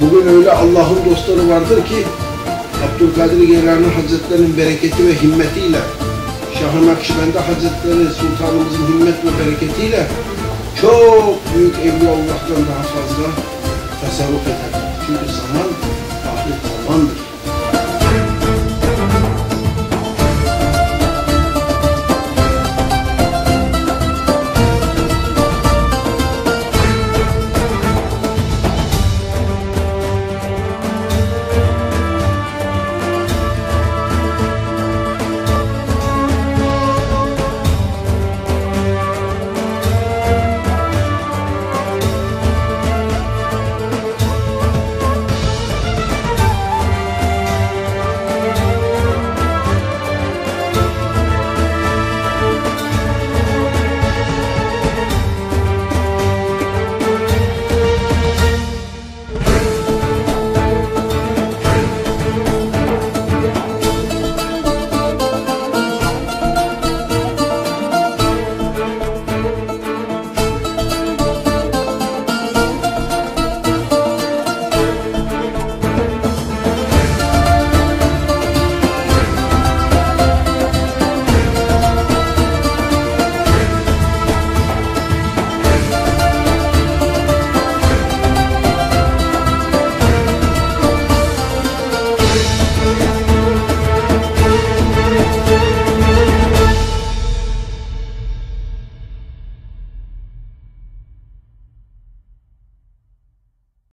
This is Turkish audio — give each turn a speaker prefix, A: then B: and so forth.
A: Bugün öyle Allah'ın dostları vardır ki Abdülkadir Geylani Hazretleri'nin bereketi ve himmetiyle Şah-ı Nakşibendi Hazretleri Sultanımızın himmet ve bereketiyle çok büyük Evliyaullah'tan daha fazla tasarruf eder. Çünkü zaman ahir zamandır.